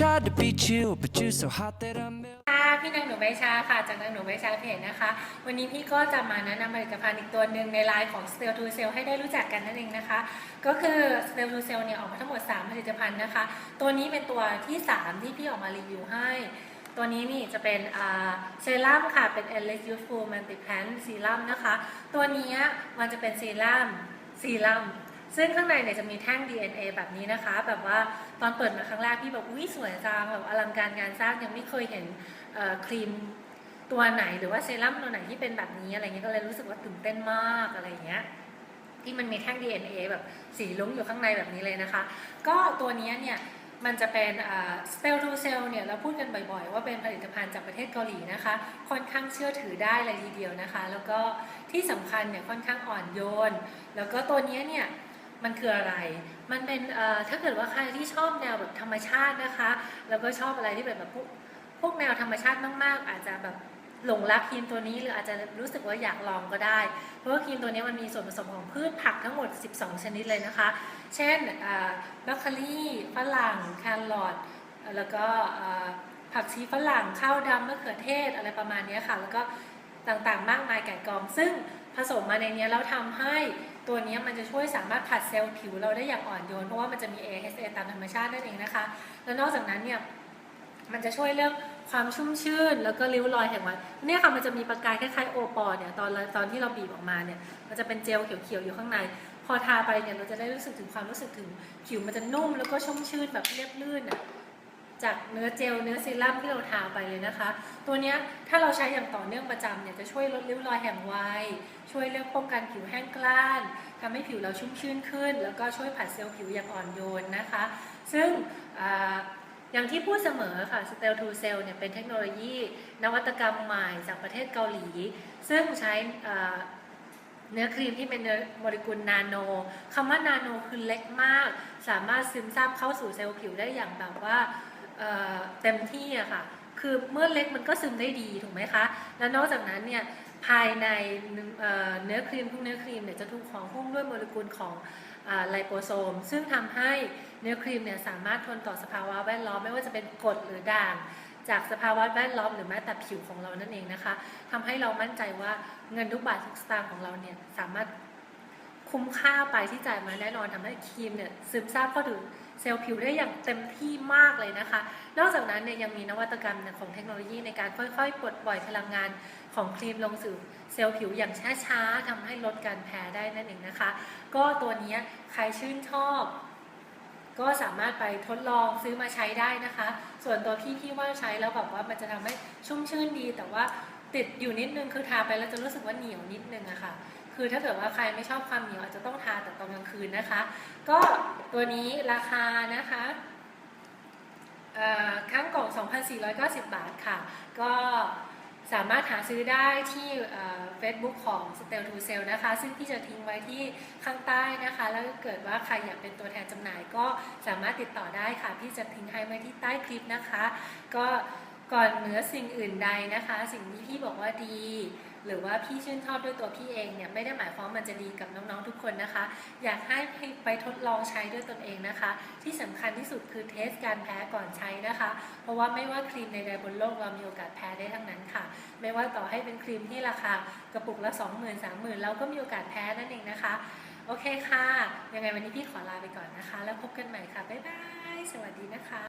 tried to be chill, but you're so hot that I melt. ค่ะพี่นางหนูใบชาค่ะ จากนางหนูใบชาเพจนะคะ วันนี้พี่ก็จะมาแนะนำผลิตภัณฑ์อีกตัวหนึ่งในไลน์ของ s t e l to Cell ให้ได้รู้จักกันนั่นเองนะคะ ก็คือ s t e l to Cell เนี่ยออกมาทั้งหมด 3 ผลิตภัณฑ์นะคะ ตัวนี้เป็นตัวที่ 3 ที่พี่ออกมารีวิวให้ ตัวนี้นี่จะเป็นเซรั่มค่ะ เป็น Endless Youthful Multi Plant Serum นะคะ ตัวนี้มันจะเป็นเซรั่มซีรั่ม ซึ่งข้างในเนี่ยจะมีแท่ง DNA แบบนี้นะคะ แบบว่าตอนเปิดมาครั้งแรกพี่แบบอุ้ยสวยจังแบบอลังการงานสร้างยังไม่เคยเห็นครีมตัวไหนหรือว่าเซรั่มตัวไหนที่เป็นแบบนี้อะไรเงี้ยก็เลยรู้สึกว่าตื่นเต้นมากอะไรเงี้ยที่มันมีแท่ง DNA แบบสีลุ้งอยู่ข้างในแบบนี้เลยนะคะ ก็ตัวเนี้ยเนี่ยมันจะเป็นสเตลทูเซลเนี่ยเราพูดกันบ่อยๆ ว่าเป็นผลิตภัณฑ์จากประเทศเกาหลีนะคะ ค่อนข้างเชื่อถือได้เลยทีเดียวนะคะ แล้วก็ที่สำคัญเนี่ยค่อนข้างอ่อนโยน แล้วก็ตัวเนี้ยเนี่ย มันคืออะไร มันเป็นถ้าเกิดว่าใครที่ชอบแนวแบบธรรมชาตินะคะ แล้วก็ชอบอะไรที่เป็นแบบพวกพวกแนวธรรมชาติมาก ๆ อาจจะแบบหลงรักครีมตัวนี้หรืออาจจะรู้สึกว่าอยากลองก็ได้ เพราะว่าครีมตัวนี้มันมีส่วนผสมของพืชผักทั้งหมด 12 ชนิดเลยนะคะ เช่นบรอกโคลีฝรั่งแครอทแล้วก็ผักชีฝรั่งข้าวดำมะเขือเทศอะไรประมาณนี้ค่ะ แล้วก็ต่างๆมากมายแก่กอง ซึ่งผสมมาในนี้แล้วทำให้ ตัวนี้มันจะช่วยสามารถผัดเซลล์ผิวเราได้อย่างอ่อนโยนเพราะว่ามันจะมี AHA ตามธรรมชาตินั่นเองนะคะ แล้วนอกจากนั้นเนี่ยมันจะช่วยเรื่องความชุ่มชื่น แล้วก็ริ้วรอยแห่งวันเนี่ยค่ะมันจะมีประกายคล้ายๆโอปอลเนี่ยตอนตอนที่เราบีบออกมาเนี่ยมันจะเป็นเจลเขียวๆอยู่ข้างใน พอทาไปเนี่ยเราจะได้รู้สึกถึงความรู้สึกถึงผิวมันจะนุ่มแล้วก็ชุ่มชื่นแบบเรียบลื่นอะ จากเนื้อเจลเนื้อเซรั่มที่เราทาไปเลยนะคะ ตัวนี้ถ้าเราใช้อย่างต่อเนื่องประจำเนี่ยจะช่วยลดริ้วรอยแห่งวัยช่วยเรื่องป้องกันผิวแห้งกร้านทำให้ผิวเราชุ่มชื่นขึ้น แล้วก็ช่วยผัดเซลล์ผิวอย่างอ่อนโยนนะคะ ซึ่งอย่างที่พูดเสมอค่ะ s t e l to Cell เนี่ยเป็นเทคโนโลยี นวัตกรรมใหม่จากประเทศเกาหลี ซึ่งใช้เนื้อครีมที่เป็นเนื้อโมเลกุลนาโนคำว่านาโนคือเล็กมาก สามารถซึมซาบเข้าสู่เซลล์ผิวได้อย่างแบบว่า เต็มที่อะค่ะ คือเมื่อเล็กมันก็ซึมได้ดีถูกไหมคะ แล้วนอกจากนั้นเนี่ยภายในเนื้อครีมทุกเนื้อครีมเนี่ยจะถูกห่อหุ้มด้วยโมเลกุลของไลโปโซม ซึ่งทำให้เนื้อครีมเนี่ยสามารถทนต่อสภาวะแวดล้อมไม่ว่าจะเป็นกรดหรือด่าง จากสภาวะแวดล้อมหรือแม้แต่ผิวของเรานั่นเองนะคะทำให้เรามั่นใจว่าเงินทุกบาททุกสตางค์ของเราเนี่ยสามารถคุ้มค่าไปที่จ่ายมาแน่นอนทำให้ครีมเนี่ยซึมซาบเข้าถึง เซลล์ผิวได้อย่างเต็มที่มากเลยนะคะ นอกจากนั้นเนี่ยยังมีนวัตกรรมของเทคโนโลยีในการค่อยๆปลดปล่อยพลังงานของครีมลงสู่เซลล์ผิวอย่างช้าๆทำให้ลดการแพ้ได้นั่นเองนะคะ ก็ตัวนี้ใครชื่นชอบก็สามารถไปทดลองซื้อมาใช้ได้นะคะ ส่วนตัวพี่พี่ว่าใช้แล้วแบบว่ามันจะทำให้ชุ่มชื่นดี แต่ว่าติดอยู่นิดนึงคือทาไปแล้วจะรู้สึกว่าเหนียวนิดนึงอะค่ะ คือถ้าเกิดว่าใครไม่ชอบความเหนียวอาจจะต้องทาแต่ตอนกลางคืนนะคะ ก็ตัวนี้ราคานะคะข้างกล่อง 2,490 บาทค่ะ ก็สามารถหาซื้อได้ที่เฟซบุ๊กของ s t e l to Cell นะคะ ซึ่งพี่จะทิ้งไว้ที่ข้างใต้นะคะ แล้วกเกิดว่าใครอยากเป็นตัวแทนจำหน่ายก็สามารถติดต่อได้ค่ะ พี่จะทิ้งให้ไว้ที่ใต้คลิปนะคะ ก็ ก่อนเหนือสิ่งอื่นใดนะคะ สิ่งที่พี่บอกว่าดี หรือว่าพี่ชื่นชอบด้วยตัวพี่เองเนี่ยไม่ได้หมายความมันจะดีกับน้องๆทุกคนนะคะ อยากให้ไปทดลองใช้ด้วยตนเองนะคะ ที่สำคัญที่สุดคือเทสการแพ้ก่อนใช้นะคะ เพราะว่าไม่ว่าครีมใดๆบนโลกเรามีโอกาสแพ้ได้ทั้งนั้นค่ะ ไม่ว่าต่อให้เป็นครีมที่ราคากระปุกละ 20,000 30,000เราก็มีโอกาสแพ้นั่นเองนะคะ โอเคค่ะ ยังไงวันนี้พี่ขอลาไปก่อนนะคะ แล้วพบกันใหม่ค่ะบ๊ายบายสวัสดีนะคะ